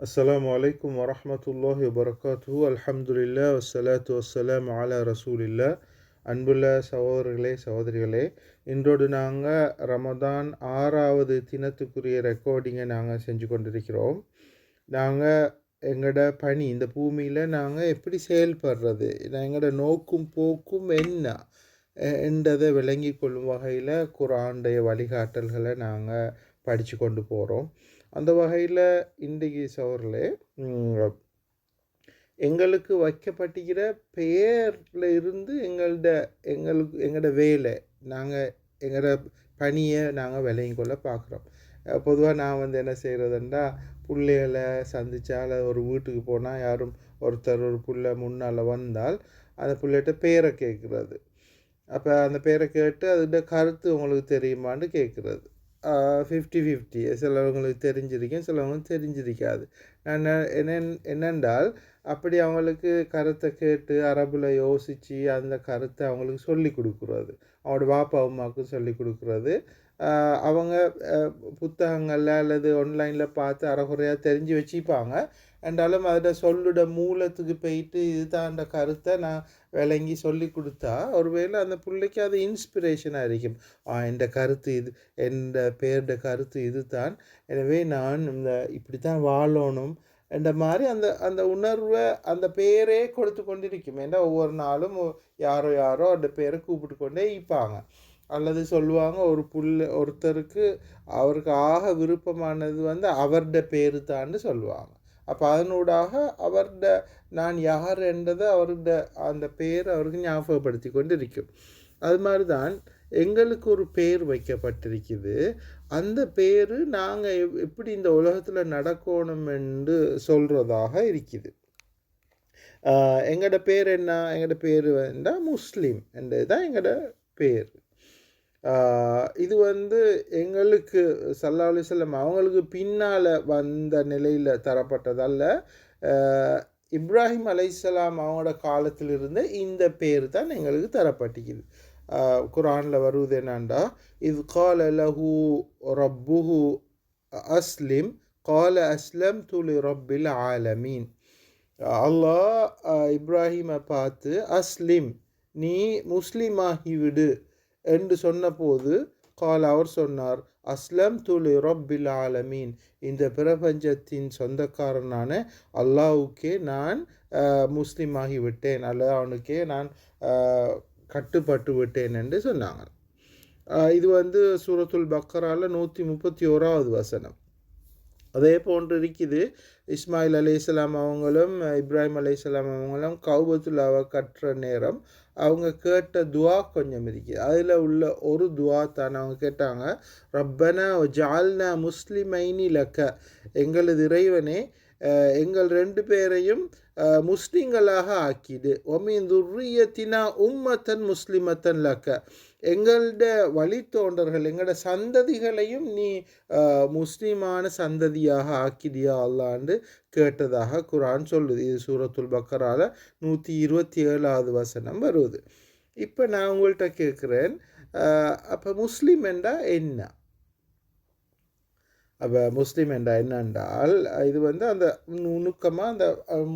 அஸ்ஸலாமு அலைக்கும் வரஹ்மத்துல்லாஹி வபரகாத்துஹு அல்ஹம்துலில்லாஹ் வஸ்ஸலாத்து வஸ்ஸலாமு அலா ரசூலில்லா அன்புள்ள சகோதரர்களே சகோதரிகளே இன்றோடு நாங்கள் ரமதான் ஆறாவது தினத்துக்குரிய ரெக்கார்டிங்கை நாங்கள் செஞ்சு கொண்டிருக்கிறோம். நாங்கள் எங்களோட பணி இந்த பூமியில் நாங்கள் எப்படி செயல்படுறது எங்களோட நோக்கும் போக்கும் என்ன என்றதை விளங்கி கொள்ளும் வகையில் குரானுடைய வழிகாட்டல்களை நாங்கள் படித்து கொண்டு போகிறோம் அந்த வகையில் இன்றைக்கு சவரில் எங்களுக்கு வைக்கப்பட்டிருக்கிற பெயரில் இருந்து எங்கள்ட எங்களுக்கு எங்களோட வேலை நாங்கள் எங்களோட பணியை நாங்கள் விலையும் கொள்ள பார்க்குறோம் பொதுவாக நான் வந்து என்ன செய்கிறதுண்டா பிள்ளைகளை சந்தித்தால் ஒரு வீட்டுக்கு போனால் யாரும் ஒருத்தர் ஒரு பிள்ளை முன்னால் வந்தால் அந்த பிள்ளைகிட்ட பேரை கேட்குறது அப்போ அந்த பேரை கேட்டு அதோட கருத்து உங்களுக்கு தெரியுமான்னு கேட்குறது ஃபிஃப்டி ஃபிஃப்டி சிலவங்களுக்கு தெரிஞ்சிருக்கும் சிலவங்களுக்கு தெரிஞ்சிருக்காது. நான் என்ன- என்னென்றால் அப்படி அவங்களுக்கு கருத்தை கேட்டு அரபில் யோசித்து அந்த கருத்தை அவங்களுக்கு சொல்லி கொடுக்குறது. அவங்களோட பாப்பா அம்மாவுக்கும் சொல்லி கொடுக்குறது. அவங்க புத்தகங்களில் அல்லது ஆன்லைனில் பார்த்து அறகுறையாக தெரிஞ்சு வச்சுப்பாங்க. என்றாலும் அதில் சொல்லுட மூலத்துக்கு போயிட்டு இதுதான் அந்த கருத்தை நான் விளங்கி சொல்லி கொடுத்தா ஒருவேளை அந்த பிள்ளைக்கு அது இன்ஸ்பிரேஷனாக இருக்கும். ஆ இந்த கருத்து இது எந்த பேருட கருத்து இதுதான். எனவே நான் இந்த இப்படி தான் வாழணும் என்ற மாதிரி அந்த அந்த உணர்வை அந்த பேரே கொடுத்து கொண்டிருக்கும். ஏன்னா ஒவ்வொரு நாளும் யாரோ யாரோ அந்த பேரை கூப்பிட்டு கொண்டே இருப்பாங்க. அல்லது சொல்லுவாங்க ஒரு புள்ள ஒருத்தருக்கு அவருக்கு ஆக விருப்பமானது வந்து அவர்ட பேரு தான்னு சொல்லுவாங்க. அப்போ அதனூடாக அவர்ட நான் யார் என்றதை அவர்ட அந்த பேர் அவருக்கு ஞாபகப்படுத்தி கொண்டு இருக்கும் அது மாதிரி தான் எங்களுக்கு ஒரு பேர் வைக்கப்பட்டிருக்குது. அந்த பேர் நாங்கள் எப்படி இந்த உலகத்தில் நடக்கணும் என்று சொல்கிறதாக இருக்குது. எங்களோட பேர் என்ன? எங்களோட பேர் வந்தால் முஸ்லீம் என்றது தான் எங்களோட பேர். இது வந்து எங்களுக்கு சல்லா அலிஸ்லம் அவங்களுக்கு பின்னால் வந்த நிலையில் தரப்பட்டதல்ல. இப்ராஹிம் அலைசலாம் அவங்களோட காலத்திலிருந்து இந்த பேர் தான் எங்களுக்கு தரப்பட்டிக்குது. குரானில் வருவது என்னண்டா? இது கால லஹு ரப்புஹு அஸ்லிம் கால அஸ்லம் துலி ரப்பில் ஆலமீன். அல்லாஹ் இப்ராஹிமை பார்த்து அஸ்லிம் நீ முஸ்லீமாகிவிடு என்று சொன்னபோது கால் அவர் சொன்னார் அஸ்லம் துலி ரொப்பில் ஆலமீன். இந்த பிரபஞ்சத்தின் சொந்தக்காரனான அல்லாவுக்கே நான் முஸ்லீம் ஆகிவிட்டேன் விட்டேன். அல்லது அவனுக்கே நான் கட்டுப்பட்டு விட்டேன் என்று சொன்னாங்க. இது வந்து சூரத்துல் பக்கரால் நூற்றி முப்பத்தி ஓராவது வசனம். அதே போன்று இருக்குது. இஸ்மாயில் அலைஹிஸ்ஸலாம் அவங்களும் இப்ராஹிம் அலைஹிஸ்ஸலாம் அவங்களும் கௌபத்துல்லாவை கட்டுற நேரம் அவங்க கேட்ட துவா கொஞ்சம் இருக்குது. அதில் உள்ள ஒரு துவா தான் அவங்க கேட்டாங்க. ரப்பனா ஜால்னா முஸ்லிமைனி லக்க. எங்களது இறைவனே எங்கள் ரெண்டு பேரையும் முஸ்லீம்களாக ஆக்கிடு. ஒமீன் துர்ரியத்தினா உம்மத்தன் முஸ்லிமத்தன் லக்க. எங்களோட வழித்தோன்றர்கள் எங்களோட சந்ததிகளையும் நீ முஸ்லீமான சந்ததியாக ஆக்கிடியா அல்லாண்டு கேட்டதாக குரான் சொல்லுது. இது சூரத்துல் பக்கரால் நூற்றி இருபத்தி ஏழாவது வசனம் வருது இப்போ நான் உங்கள்கிட்ட கேட்குறேன் அப்போ முஸ்லீம் என்றால் என்ன? அப்போ முஸ்லீம் என்றால் என்னென்றால் இது வந்து அந்த நுணுக்கமாக அந்த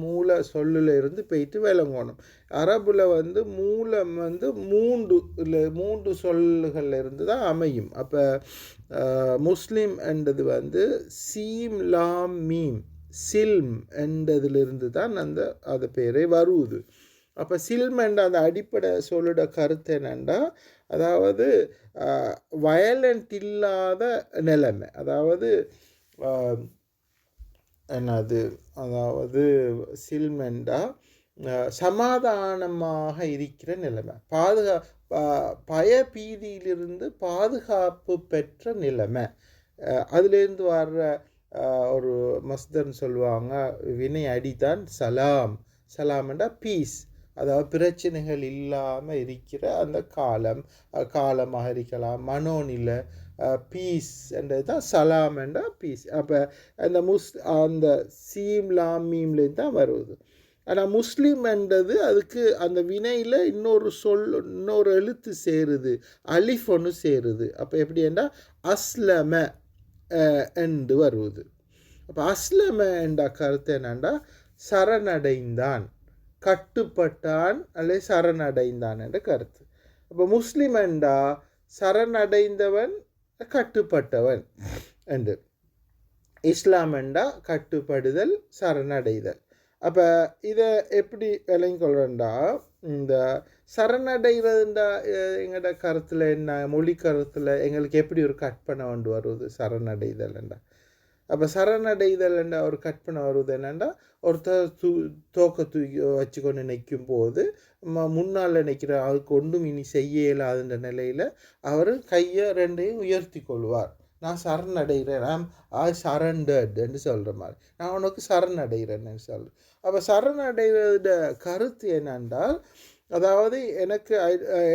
மூல சொல்லில் இருந்து போயிட்டு விளங்கணும். அரபில் வந்து மூலம் வந்து மூன்று இல்லை மூன்று சொல்லுகளில் இருந்து தான் அமையும். அப்போ முஸ்லீம் என்றது வந்து சீம் லாம் மீம் சில்ம் என்றதிலிருந்து தான் அந்த அது பேரே வருவது அப்போ சில்ம் என்ற அந்த அடிப்படை சொல்லோட கருத்து என்னென்னா அதாவது வயலண்ட் இல்லாத நிலைமை. அதாவது என்னது? அதாவது சில்மெண்டா சமாதானமாக இருக்கிற நிலைமை. பாதுகா ப- பய பீதியிலிருந்து பாதுகாப்பு பெற்ற நிலைமை. அதுலேருந்து வர்ற ஒரு மஸ்தர்னு சொல்லுவாங்க வினை அடிதான் சலாம். சலாம்ண்டா பீஸ் அதாவது பிரச்சனைகள் இல்லாமல் இருக்கிற அந்த காலம் காலமாக இருக்கலாம். மனோநிலை பீஸ் என்றது தான் சலாம் என்ற பீஸ் அப்போ அந்த முஸ் அந்த சீம் லாம் மீம்லேருந்து தான் வருவது ஆனால் முஸ்லீம் என்றது அதுக்கு அந்த வினையில் இன்னொரு சொல் இன்னொரு எழுத்து சேருது. அலிஃப் ஒன்று சேருது. அப்போ எப்படி என்றால் அஸ்லம என்று வருவது. அப்போ அஸ்லம என்ற கருத்து என்னண்டா சரணடைந்தான். கட்டுப்பட்டான் அல்லது சரணடைந்தான் என்ற கருத்து. அப்போ முஸ்லீம் என்றா சரணடைந்தவன் கட்டுப்பட்டவன் என்று. இஸ்லாம் என்றா கட்டுப்படுதல் சரணடைதல். அப்போ இதை எப்படி விலையும் கொள்றேன்டா இந்த சரணடைகிறதுண்டா எங்களோட கருத்தில் என்ன மொழி கருத்தில் எங்களுக்கு எப்படி ஒரு கற்பனை கொண்டு வருவது சரணடைதல்ண்டா அப்போ சரணடைதல் என்ற ஒரு கற்பனை வருவது என்னென்னா ஒருத்தர் தூ தோக்க தூக்கி வச்சுக்கொண்டு நிற்கும் போது ம முன்னால் நிற்கிற அவருக்கு ஒன்றும் இனி செய்ய இயலாதுன்ற நிலையில் அவர் கையை ரெண்டையும் உயர்த்தி கொள்வார். நான் சரணடைகிறேன். ஐம் ஐ சரண்டர்டுன்னு சொல்கிற மாதிரி. நான் உனக்கு சரணடைகிறேன்னு சொல்கிறேன் அப்போ சரணடைகிறத கருத்து என்னென்றால் அதாவது எனக்கு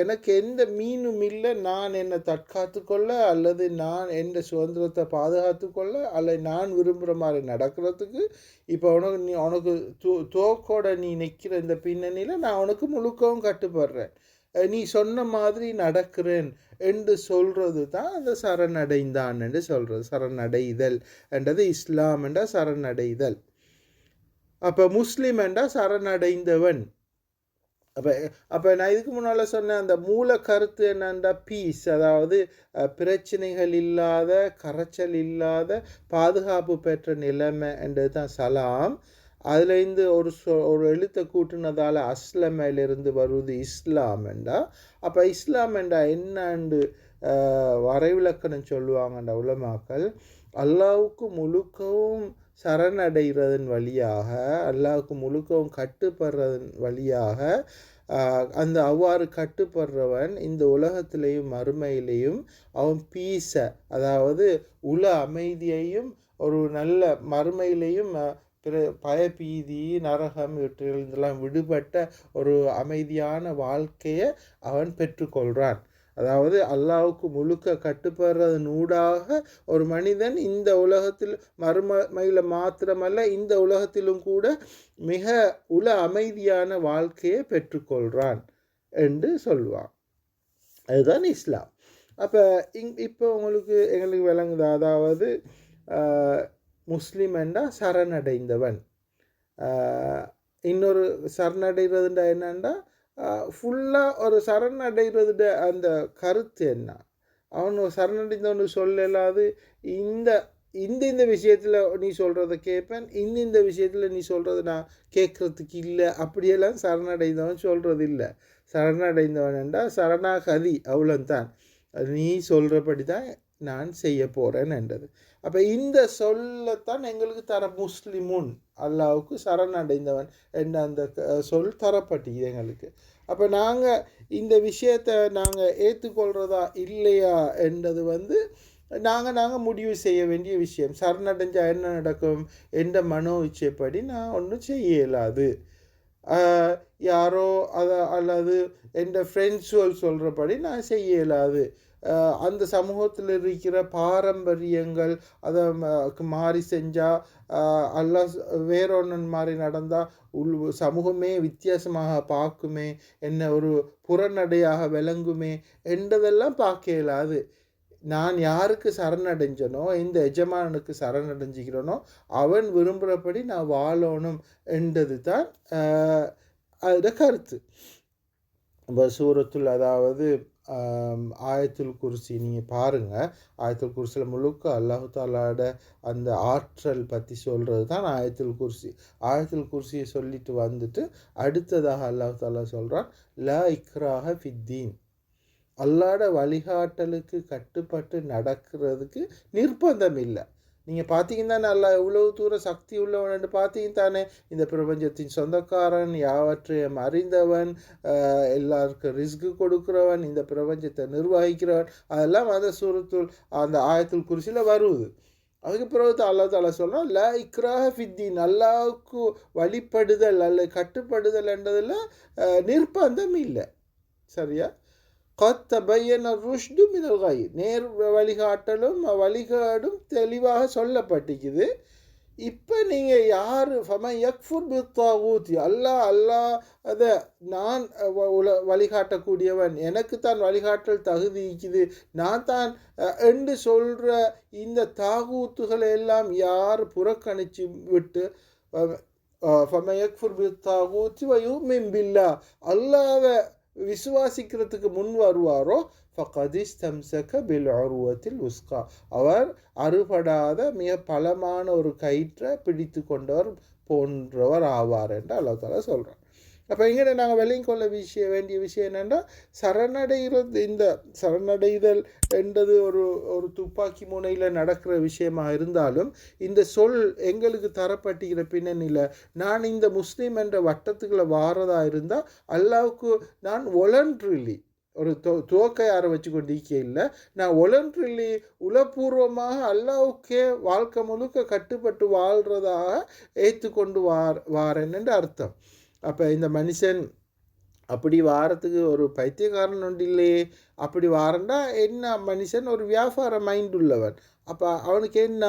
எனக்கு எந்த மீனும் இல்லை நான் என்னை தற்காத்து கொள்ள அல்லது நான் எந்த சுதந்திரத்தை பாதுகாத்து கொள்ள அல்லது நான் விரும்புகிற மாதிரி நடக்கிறதுக்கு இப்போ உனக்கு நீ உனக்கு தோ தோக்கோட நீ நிற்கிற இந்த பின்னணியில் நான் உனக்கு முழுக்கவும் கட்டுப்படுறேன். நீ சொன்ன மாதிரி நடக்கிறேன் என்று சொல்கிறது தான் அந்த சரணடைந்தான் என்று சொல்கிறது சரணடைதல் என்றது இஸ்லாம் என்றால் சரணடைதல். அப்போ முஸ்லீம் என்றால் சரணடைந்தவன். அப்போ அப்போ நான் இதுக்கு முன்னால் சொன்ன அந்த மூல கருத்து என்னண்டா பீஸ் அதாவது பிரச்சனைகள் இல்லாத கரைச்சல் இல்லாத பாதுகாப்பு பெற்ற நிலைமை என்றது தான் சலாம். அதுலேருந்து ஒரு சொ ஒரு எழுத்தை கூட்டினதால் அஸ்லமையிலிருந்து வருவது இஸ்லாம் என்றா? அப்போ இஸ்லாம் என்றா என்னண்டு வரைவிலக்கணம் சொல்லுவாங்கண்டா உலமாக்கள்? அல்லாவுக்கு முழுக்கவும் சரணடைகிறதன் வழியாக அல்லாவுக்கு முழுக்கவும் கட்டுப்படுறதன் வழியாக அந்த அவ்வாறு கட்டுப்படுறவன் இந்த உலகத்திலையும் மறுமையிலையும் அவன் பீஸை அதாவது உல அமைதியையும் ஒரு நல்ல மறுமையிலையும் பிற பயபீதி நரகம் இவற்றிலிருந்தெல்லாம் விடுபட்ட ஒரு அமைதியான வாழ்க்கையை அவன் பெற்றுக்கொள்கிறான் அதாவது அல்லாவுக்கு முழுக்க கட்டுப்படுறதன் ஊடாக ஒரு மனிதன் இந்த உலகத்தில் மறுமையில் மாத்திரமல்ல இந்த உலகத்திலும் கூட மிக உல அமைதியான வாழ்க்கையை பெற்றுக்கொள்கிறான் என்று சொல்வான். அதுதான் இஸ்லாம். அப்போ இங் இப்போ உங்களுக்கு எங்களுக்கு விளங்குது அதாவது முஸ்லீம் என்றால் சரணடைந்தவன். இன்னொரு சரணடைகிறதுண்டா என்னண்டா? ஃபுல்லாக ஒரு சரணடைகிறதுட அந்த கருத்து என்ன? அவன் சரணடைந்தவனு சொல்லலாது இந்த இந்த இந்த விஷயத்தில் நீ சொல்கிறத கேட்பேன் இந்த இந்த விஷயத்தில் நீ சொல்கிறத நான் கேட்குறதுக்கு இல்லை அப்படியெல்லாம் சரணடைந்தவன் சொல்கிறது இல்லை சரணடைந்தவன் என்றால் சரணாகதி அவ்வளோந்தான் நீ சொல்கிறபடி தான் நான் செய்ய போகிறேன் என்றது. அப்போ இந்த சொல்லத்தான் எங்களுக்கு தர முஸ்லிமுன் அல்லாவுக்கு சரணடைந்தவன் என்ற அந்த சொல் தரப்பட்டது எங்களுக்கு. அப்போ நாங்கள் இந்த விஷயத்தை நாங்கள் ஏற்றுக்கொள்கிறதா இல்லையா என்றது வந்து நாங்கள் நாங்கள் முடிவு செய்ய வேண்டிய விஷயம். சரணடைஞ்சால் என்ன நடக்கும் எந்த மனோ இச்சைப்படி நான் ஒன்றும் செய்ய இயலாது. யாரோ அதை அல்லது எந்த ஃப்ரெண்ட்ஸுவல் சொல்கிறபடி நான் செய்ய இயலாது. அந்த சமூகத்தில் இருக்கிற பாரம்பரியங்கள் அதை மாறி செஞ்சால் அல்ல வேறொன்னன் மாதிரி நடந்தால் உள் சமூகமே வித்தியாசமாக பார்க்குமே என்ன ஒரு புறநடையாக விளங்குமே என்றதெல்லாம் பார்க்க இயலாது. நான் யாருக்கு சரணடைஞ்சனோ இந்த எஜமானனுக்கு சரணடைஞ்சிக்கிறனோ அவன் விரும்புகிறபடி நான் வாழணும் என்றது தான் அதோட கருத்து. இப்போ சூரத்தில் அதாவது ஆயத்துல் குர்சி நீங்கள் பாருங்கள் ஆயத்துல் குர்சியில் முழுக்க அல்லாஹு தாலாட அந்த ஆற்றல் பற்றி சொல்கிறது தான் ஆயத்துல் குர்சி. ஆயத்துல் குர்சியை சொல்லிட்டு வந்துட்டு அடுத்ததாக அல்லாஹு தாலா சொல்கிறான் ல இக்ராக ஃபித்தீன். அல்லாட வழிகாட்டலுக்கு கட்டுப்பட்டு நடக்கிறதுக்கு நிர்பந்தம் இல்லை. நீங்கள் பார்த்தீங்கன்னா நல்லா இவ்வளவு தூரம் சக்தி உள்ளவன் பார்த்தீங்க தானே. இந்த பிரபஞ்சத்தின் சொந்தக்காரன் யாவற்றையும் அறிந்தவன் எல்லாருக்கும் ரிஸ்க்கு கொடுக்குறவன் இந்த பிரபஞ்சத்தை நிர்வகிக்கிறவன். அதெல்லாம் அந்த சூரத்துள் அந்த ஆயத்துள் குறிச்சியில் வருது. அதுக்கு பிறகு அல்லா தாலா சொல்கிறான் ல இக்ராஹ ஃபித்தீன் அல்லாவுக்கு வழிபடுதல் அல்ல கட்டுப்படுதல் என்றதில் நிர்பந்தம் இல்லை. சரியா? கத் தபையன ருஷ்டு மினல் கை நேர் வழிகாட்டலும் வழிகாடும் தெளிவாக சொல்லப்பட்டிக்குது இப்போ நீங்கள் யார்? ஃபம யக்ஃபுர் பித்தாகூத். அல்லாஹ் அல்லாஹ் அதை நான் உல வழிகாட்டக்கூடியவன். எனக்கு தான் வழிகாட்டல் தகுதி இருக்குது. நான் தான் என்று சொல்கிற இந்த தாகூத்துகளை எல்லாம் யார் புறக்கணிச்சு விட்டு ஃபம யக்ஃபுர் பித்தாகூத் வயூ மெம்பில்லா அல்லாவை விசுவாசிக்கிறதுக்கு முன் வருவாரோ? ஃபகதிஸ்தம்சக பில் அருவத்தில் உஸ்கா அவர் அறுபடாத மிக பலமான ஒரு கயிற்றை பிடித்து கொண்டவர் போன்றவர் ஆவார் என்று அல்லாஹ் சொல்கிறார் அப்போ இங்கே நாங்கள் விலையும் கொள்ள விஷய வேண்டிய விஷயம் என்னென்னா சரணடைகிறது இந்த சரணடைதல் என்றது ஒரு ஒரு துப்பாக்கி முனையில் நடக்கிற விஷயமாக இருந்தாலும் இந்த சொல் எங்களுக்கு தரப்பட்டுகிற பின்னணியில் நான் இந்த முஸ்லீம் என்ற வட்டத்துக்களை வாரதா இருந்தால் அல்லாவுக்கு நான் ஒலன்ட்ரிலி ஒரு தோ துவக்க யாரை வச்சு கொண்டிருக்க இல்லை நான் ஒலன்ட்ரிலி உளப்பூர்வமாக அல்லாவுக்கே வாழ்க்கை முழுக்க கட்டுப்பட்டு வாழ்கிறதாக ஏற்றுக்கொண்டு வார் வாரேன்னு அர்த்தம். அப்போ இந்த மனுஷன் அப்படி வாரத்துக்கு ஒரு பைத்தியக்காரன் ஒன்று இல்லையே. அப்படி வாரண்டா என்ன மனுஷன் ஒரு வியாபார மைண்ட் உள்ளவன். அப்போ அவனுக்கு என்ன?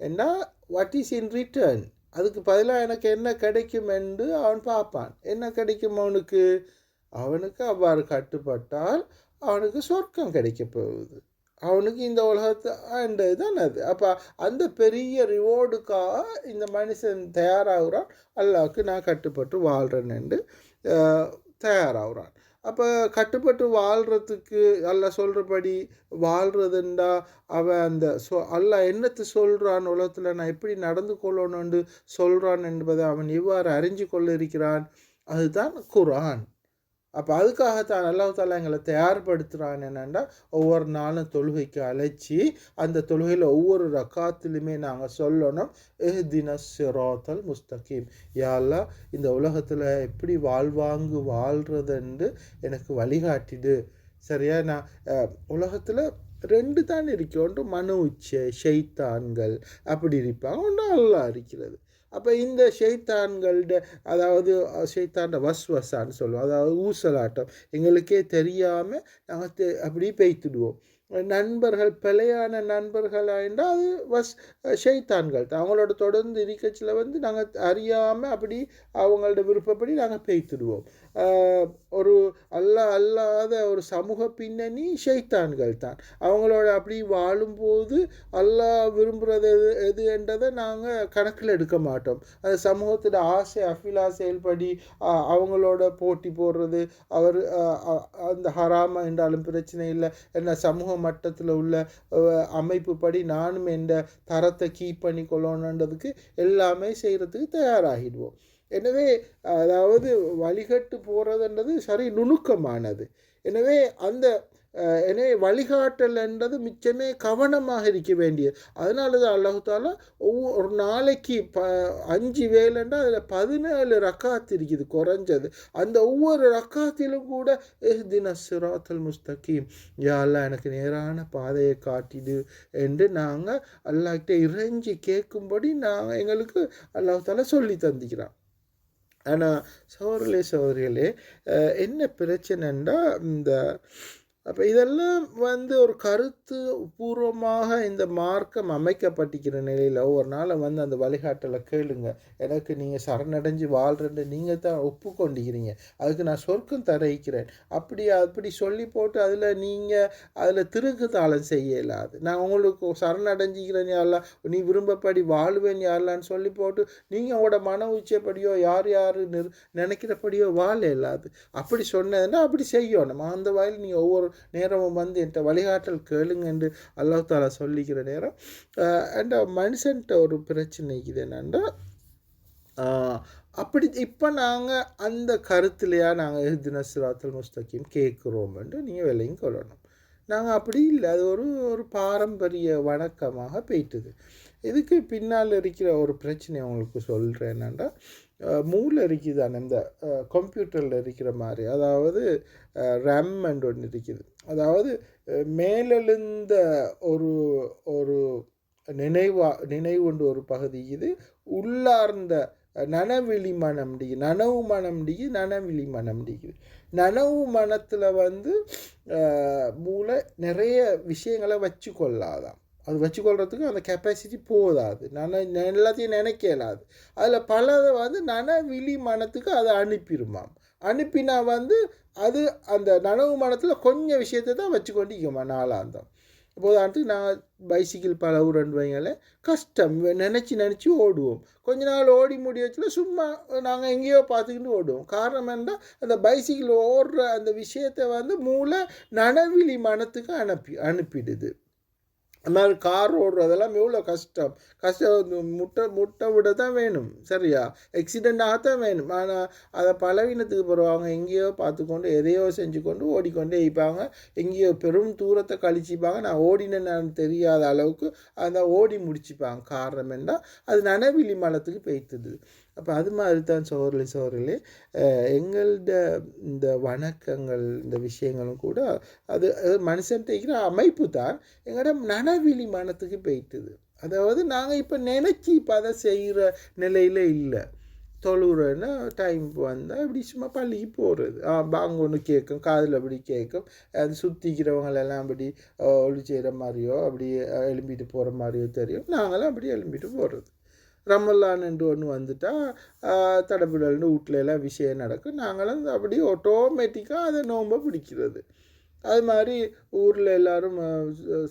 என்ன? வாட் இஸ் இன் ரிட்டர்ன் அதுக்கு பதிலாக எனக்கு என்ன கிடைக்கும் என்று அவன் பார்ப்பான். என்ன கிடைக்கும் அவனுக்கு? அவனுக்கு அவ்வாறு கட்டுப்பட்டால் அவனுக்கு சொர்க்கம் கிடைக்க போகுது. அவனுக்கு இந்த உலகத்து ஆண்டது தான் அது. அப்போ அந்த பெரிய ரிவார்டுக்காக இந்த மனுஷன் தயாராகிறான். அல்லாவுக்கு நான் கட்டுப்பட்டு வாழ்கிறேன்னு தயாராகிறான். அப்போ கட்டுப்பட்டு வாழ்கிறதுக்கு அல்ல சொல்கிறபடி வாழ்கிறதுண்டா அவன் அந்த சொ அல்ல என்னத்தை சொல்கிறான் உலகத்தில் நான் எப்படி நடந்து கொள்ளணும்னு சொல்கிறான் என்பதை அவன் இவ்வாறு அறிஞ்சு கொள்ள இருக்கிறான். அதுதான் குரான் அப்போ அதுக்காகத்தான் அல்லாஹ் தாலா எங்களை தயார்படுத்துகிறான் என்னென்னா ஒவ்வொரு நாளும் தொழுகைக்கு அழைச்சி அந்த தொழுகையில் ஒவ்வொரு ரக்காத்திலுமே நாங்கள் சொல்லணும் எஹ்தின சிராத்தல் முஸ்தகீம். யாரெல்லாம் இந்த உலகத்தில் எப்படி வாழ்வாங்கு வாழ்கிறதுன்னு எனக்கு வழிகாட்டிடு. சரியா? நான் உலகத்தில் ரெண்டு தான் இருக்கு. ஒன்று மனு உச்சை ஷைத்தான்கள் அப்படி இருப்பாங்க. ஒன்று நல்லா இருக்கிறது. அப்போ இந்த ஷெய்தான்கள்ட அதாவது ஷைத்தாண்ட வஸ்வசான்னு சொல்லுவோம். அதாவது ஊசலாட்டம். எங்களுக்கே தெரியாமல் நாங்கள் தெ அப்படி பெய்த்துடுவோம். நண்பர்கள் பிழையான நண்பர்கள் அது வஸ் ஷெய்தான்கள் தான். அவங்களோட தொடர்ந்து இருக்கச்சில் வந்து நாங்கள் அறியாமல் அப்படி அவங்களோட விருப்பப்படி நாங்கள் பெய்த்துடுவோம். ஒரு அல்ல அல்லாத ஒரு சமூக பின்னணி ஷைத்தான்கள் தான். அவங்களோட அப்படி வாழும்போது அல்லாஹ் விரும்புகிறது எது எது என்றதை நாங்கள் கணக்கில் எடுக்க மாட்டோம். அது சமூகத்தோட ஆசை அஃபிலா செயல்படி அவங்களோட போட்டி போடுறது அவர் அந்த ஹராமா என்றாலும் பிரச்சனை இல்லை என்ன சமூக மட்டத்தில் உள்ள அமைப்பு படி நானும் என்ற தரத்தை கீப் பண்ணி கொள்ளணுன்றதுக்கு எல்லாமே செய்கிறதுக்கு தயாராகிடுவோம். எனவே அதாவது வழிகட்டு போகிறதுன்றது சரி நுணுக்கமானது. எனவே அந்த எனவே வழிகாட்டல் என்றது மிச்சமே கவனமாக இருக்க வேண்டியது. அதனால தான் அல்லாஹு தாலா ஒவ்வொரு நாளைக்கு ப அஞ்சு வேலைன்னா அதில் பதினேழு ரக்காத்து இருக்குது குறைஞ்சது. அந்த ஒவ்வொரு ரக்காத்திலும் கூட தின சிராத்தல் முஸ்தகீம். யாரெல்லாம் எனக்கு நேரான பாதையை காட்டிடு என்று நாங்கள் அல்லாஹ்கிட்ட இறைஞ்சி கேட்கும்படி நாங்கள் எங்களுக்கு அல்லாஹு தாலா சொல்லி தந்திக்கிறான். ஆனால் சோதரிலே சோதரிகளே என்ன பிரச்சனைன்னா இந்த அப்போ இதெல்லாம் வந்து ஒரு கருத்து பூர்வமாக இந்த மார்க்கம் அமைக்கப்பட்டிருக்கிற நிலையில் ஒவ்வொரு நாளும் வந்து அந்த வழிகாட்டலை கேளுங்க. எனக்கு நீங்கள் சரணடைஞ்சு வாழ்கிறேன்னு நீங்கள் தான் ஒப்புக்கொண்டிக்கிறீங்க அதுக்கு நான் சொர்க்கம் தரைக்கிறேன் அப்படி அப்படி சொல்லி போட்டு அதில் நீங்கள் அதில் திருக்கு தாளம் செய்ய இல்லாது நான் உங்களுக்கு சரணடைஞ்சிக்கிறேன் யாரெல்லாம்? நீ விரும்பப்படி வாழ்வேன் யாரெல்லான்னு சொல்லி போட்டு நீங்கள் உங்களோட மன உச்சப்படியோ யார் யார் நினைக்கிறபடியோ வாழ இல்லாது அப்படி சொன்னதுன்னா அப்படி செய்யணும். அந்த வயல் நீங்கள் ஒவ்வொரு நேரமும் வந்து என்கிட்ட வழிகாட்டல் கேளுங்க என்று அல்லா தாலா சொல்லிக்கிற நேரம். அண்ட் மனுஷன்ட்ட ஒரு பிரச்சனை இது என்னென்னா அப்படி இப்போ நாங்கள் அந்த கருத்துலையா நாங்கள் எழுதின சிராத்தல் கேட்குறோம் கேட்குறோம்ன்ட்டு நீங்கள் விலையும் கொள்ளணும். நாங்கள் அப்படி இல்லை அது ஒரு ஒரு பாரம்பரிய வணக்கமாக போயிட்டுது. இதுக்கு பின்னால் இருக்கிற ஒரு பிரச்சனை உங்களுக்கு சொல்கிறேன் என்னென்னா மூளை இருக்குதானே இந்த கம்ப்யூட்டரில் இருக்கிற மாதிரி. அதாவது ரேம் அண்ட் ஒன்று இருக்குது. அதாவது மேலெழுந்த ஒரு ஒரு நினைவா நினைவுண்டு ஒரு பகுதி இது. உள்ளார்ந்த நனவிழி மனம் டி நனவு மனம் டி நனவெளி மனம் டிக்குது நனவு மனத்தில் வந்து மூளை நிறைய விஷயங்களை வச்சு கொள்ளாதான் அது வச்சுக்கொள்கிறதுக்கு அந்த கெப்பாசிட்டி போதாது. நான் எல்லாத்தையும் நினைக்கலாது அதில் பலதை வந்து நனவிழி மனத்துக்கு அதை அனுப்பிடுமாம். அனுப்பினா வந்து அது அந்த நனவு மனத்தில் கொஞ்சம் விஷயத்தை தான் வச்சுக்கொண்டு இருக்குமா நாளாந்தம் உதாரணத்துக்கு நான் பைசிக்கிள் பழகுறேன்னு வைங்கள கஷ்டம். நினச்சி நினச்சி ஓடுவோம். கொஞ்ச நாள் ஓடி முடியச்சுல சும்மா நாங்கள் எங்கேயோ பார்த்துக்கிட்டு ஓடுவோம். காரணம் என்ன அந்த பைசிக்கிள் ஓடுற அந்த விஷயத்தை வந்து மூளை நனவிழி மனத்துக்கு அனுப்பி அனுப்பிடுது. அது மாதிரி கார் ஓடுறதெல்லாம் எவ்வளோ கஷ்டம்? கஷ்டம் முட்டை முட்டை விட தான் வேணும் சரியா? ஆக்சிடெண்ட் ஆகத்தான் வேணும். ஆனால் அதை பலவீனத்துக்கு போகிறவங்க எங்கேயோ பார்த்துக்கொண்டு எதையோ செஞ்சு கொண்டு ஓடிக்கொண்டே இருப்பாங்க. எங்கேயோ பெரும் தூரத்தை கழிச்சிப்பாங்க. நான் ஓடினேன்னு தெரியாத அளவுக்கு அந்த ஓடி முடிச்சுப்பாங்க. காரணம் என்ன? அது நனவிழி மலத்துக்கு பெய்த்துது அப்போ அது மாதிரி தான் சோர்லி. சோர்லி எங்கள்ட இந்த வணக்கங்கள் இந்த விஷயங்களும் கூட அது மனுஷன் தைக்கிற அமைப்பு தான். எங்களோட நனவிழி மனத்துக்கு போயிட்டுது. அதாவது நாங்கள் இப்போ நினச்சி இப்போ அதை செய்கிற நிலையில் இல்லை. தொழுறேன்னா டைம் வந்தால் இப்படி சும்மா பள்ளிக்கு போகிறது பாங்க ஒன்று கேட்கும் காதில் அப்படி கேட்கும் அது சுற்றிக்கிறவங்களெல்லாம் அப்படி ஒளி செய்கிற மாதிரியோ அப்படி எழும்பிட்டு போகிற மாதிரியோ தெரியும். நாங்களாம் அப்படி எழும்பிட்டு போகிறது ரமல்லான்னு ஒன்று வந்துட்டால் தடப்பிடல்னு வீட்டில எல்லாம் விஷயம் நடக்கும். நாங்களும் அப்படி ஆட்டோமேட்டிக்காக அதை நோம்ப பிடிக்கிறது. அது மாதிரி ஊரில் எல்லோரும்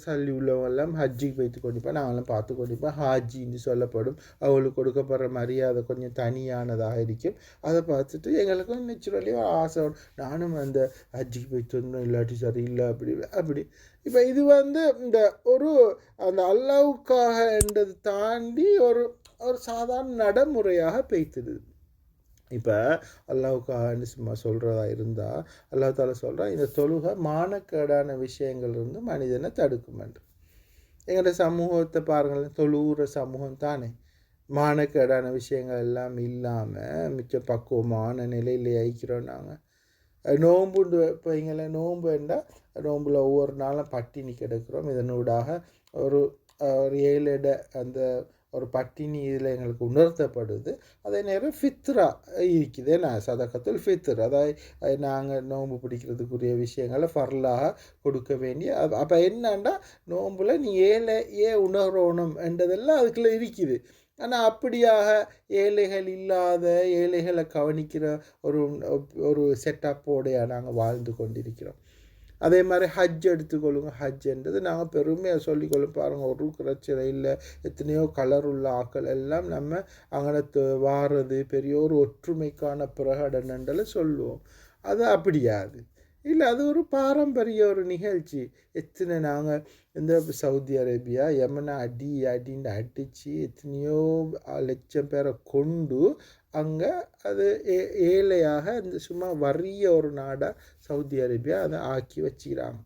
சல்லி உள்ளவங்கெல்லாம் ஹஜ்ஜிக்கு வைத்து கொண்டிப்பேன் நாங்களும் பார்த்து கொண்டிப்பேன் ஹாஜின்னு சொல்லப்படும். அவளுக்கு கொடுக்கப்படுற மரியாதை கொஞ்சம் தனியானதாக இருக்கும். அதை பார்த்துட்டு எங்களுக்கும் நேச்சுரலி ஆசை நானும் அந்த ஹஜ்ஜிக்கு போயிட்டு வந்தோம். இல்லாட்டி சரியில்லை அப்படி அப்படி. இப்போ இது வந்து இந்த ஒரு அந்த அல்லாவுக்காக என்றது தாண்டி ஒரு ஒரு சாதாரண நடைமுறையாக பெய்த்துடுது இப்போ அல்லாவுக்காக சும்மா சொல்கிறதா இருந்தால் அல்லா தால சொல்கிறான் இந்த தொழுகை மானக்கேடான விஷயங்கள் இருந்து மனிதனை தடுக்குமென்று எங்களோட சமூகத்தை பாருங்களேன் தொழுகிற சமூகம் தானே. மானக்கேடான விஷயங்கள் எல்லாம் இல்லாமல் மிச்ச பக்குவமான நிலையில் ஐக்கிறோம் நாங்கள் நோம்புண்டு இப்போ எங்களை நோம்பு என்றால் நோம்பில் ஒவ்வொரு நாளும் பட்டினி கிடக்கிறோம். இதனூடாக ஒரு ஒரு ஏழு அந்த ஒரு பட்டினி இதில் எங்களுக்கு உணர்த்தப்படுது. அதே நேரம் ஃபித்ரா இருக்குது. நான் சதக்கத்தில் ஃபித்ர். அதாவது நாங்கள் நோன்பு பிடிக்கிறதுக்குரிய விஷயங்களை ஃபர்லாக கொடுக்க வேண்டிய அப்போ என்னன்னா நோம்பில் நீ ஏழை ஏ உணரணும் என்றதெல்லாம் அதுக்குள்ளே இருக்குது. ஆனால் அப்படியாக ஏழைகள் இல்லாத ஏழைகளை கவனிக்கிற ஒரு ஒரு செட்டப்போடைய நாங்கள் வாழ்ந்து கொண்டிருக்கிறோம். அதே மாதிரி ஹஜ் எடுத்துக்கொள்ளுங்க. ஹஜ்ன்றது நாங்கள் பெருமையாக சொல்லிக்கொள்ளும். பாருங்கள் ஒரு பிரச்சனை இல்லை. எத்தனையோ கலர் உள்ள ஆக்கள் எல்லாம் நம்ம அங்கே வாரது பெரிய ஒரு ஒற்றுமைக்கான பிரகடனன்றல சொல்லுவோம். அது அப்படியாது இல்லை அது ஒரு பாரம்பரிய ஒரு நிகழ்ச்சி. எத்தனை நாங்கள் இந்த சவுதி அரேபியா யமனை அடி அடின்னு அடித்து எத்தனையோ லட்சம் பேரை கொண்டு அங்கே அது ஏ ஏழையாக இந்த சும்மா வறிய ஒரு நாடாக சவுதி அரேபியா அதை ஆக்கி வச்சுக்கிறாங்க.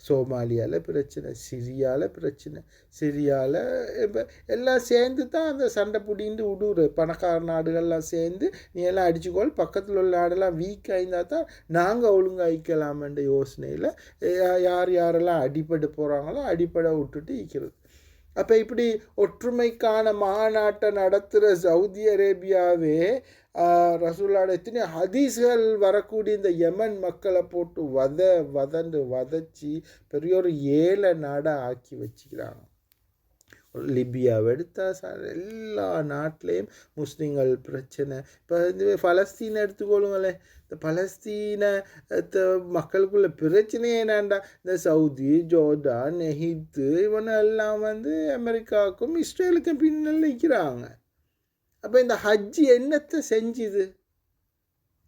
சோமாலியாவில் பிரச்சனை சிரியாவில் பிரச்சனை சிரியாவில் இப்போ எல்லாம் சேர்ந்து தான் அந்த சண்டை பிடிந்து விடுற பணக்கார நாடுகள்லாம் சேர்ந்து நீ எல்லாம் அடிச்சுக்கோள் பக்கத்தில் உள்ள நாடெல்லாம் வீக் ஆயிருந்தால் தான் நாங்கள் ஒழுங்காய்க்கலாமன்ற யோசனையில் யார் யாரெல்லாம் அடிப்பட போகிறாங்களோ அடிப்படை விட்டுட்டு இருக்கிறது. அப்போ இப்படி ஒற்றுமைக்கான மாநாட்டை நடத்துகிற சவுதி அரேபியாவே ரசூலாட எத்தனை ஹதீஸ்கள் வரக்கூடிய இந்த யமன் மக்களை போட்டு வத வதண்டு வதச்சி பெரிய ஒரு ஏழை நாடாக ஆக்கி வச்சுக்கிறாங்க. லிபியாவை எடுத்தால் எல்லா நாட்டிலையும் முஸ்லீம்கள் பிரச்சனை. இப்போ இந்த பலஸ்தீனை எடுத்துக்கொள்ளுங்களேன் இந்த பலஸ்தீன மக்களுக்குள்ள பிரச்சனையே என்னண்டா? இந்த சவுதி ஜோர்டான் நெஹித்து இவனெல்லாம் வந்து அமெரிக்காவுக்கும் இஸ்ரேலுக்கும் பின்னல் நிற்கிறாங்க. அப்போ இந்த ஹஜ்ஜி என்னத்தை செஞ்சுது?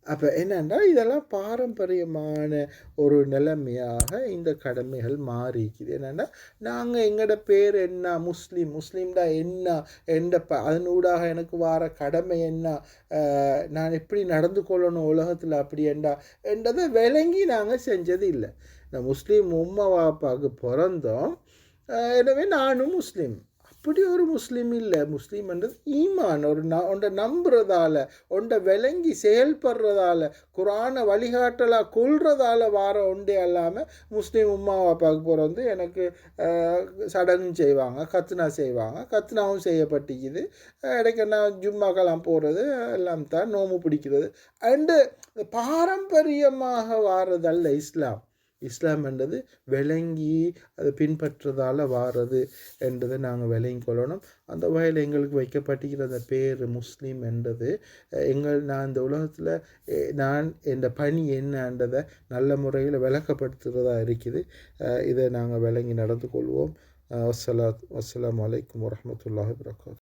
அப்போ என்னென்னா இதெல்லாம் பாரம்பரியமான ஒரு நிலைமையாக இந்த கடமைகள் மாறிக்குது. என்னென்னா நாங்கள் எங்களோட பேர் என்ன? முஸ்லீம். முஸ்லீம்டா என்ன? எந்த ப அதனூடாக எனக்கு வார கடமை என்ன? நான் எப்படி நடந்து கொள்ளணும் உலகத்தில் அப்படி என்றா என்றதை விளங்கி நாங்கள் செஞ்சது இல்லை. நான் முஸ்லீம் உம்மா வாப்பாவுக்கு பிறந்தோம் எனவே நானும் முஸ்லீம். அப்படி ஒரு முஸ்லீம் இல்லை. முஸ்லீம்ன்றது ஈமான். ஒரு ந ஒன்றை நம்புறதால ஒன்றை விளங்கி செயல்படுறதால குரானை வழிகாட்டலாக கொள்றதால வார ஒன்றே அல்லாமல் முஸ்லீம் உம்மா அப்பாவுக்கு வந்து எனக்கு சடங்கும் செய்வாங்க கத்னா செய்வாங்க கத்னாவும் செய்யப்பட்டிக்குது. இடைக்க நான் ஜும்மாக்கெல்லாம் போகிறது எல்லாம் தான் நோம்பு பிடிக்கிறது. அண்டு பாரம்பரியமாக வாரதல்ல இஸ்லாம். இஸ்லாம் என்றது விளங்கி அதை பின்பற்றுறதால் வாரது என்றதை நாங்கள் விளங்கி கொள்ளணும். அந்த வகையில் எங்களுக்கு வைக்கப்பட்டிருக்கிற அந்த பேர் முஸ்லீம் என்றது எங்கள் நான் இந்த உலகத்தில் நான் என்ற பணி என்னன்றதை நல்ல முறையில் விளக்கப்படுத்துகிறதா இருக்குது. இதை நாங்கள் விளங்கி நடந்து கொள்வோம். அஹ், வஸ்ஸலாத் வலைக்கம் வரமத்துல்லாஹ் வரகாத்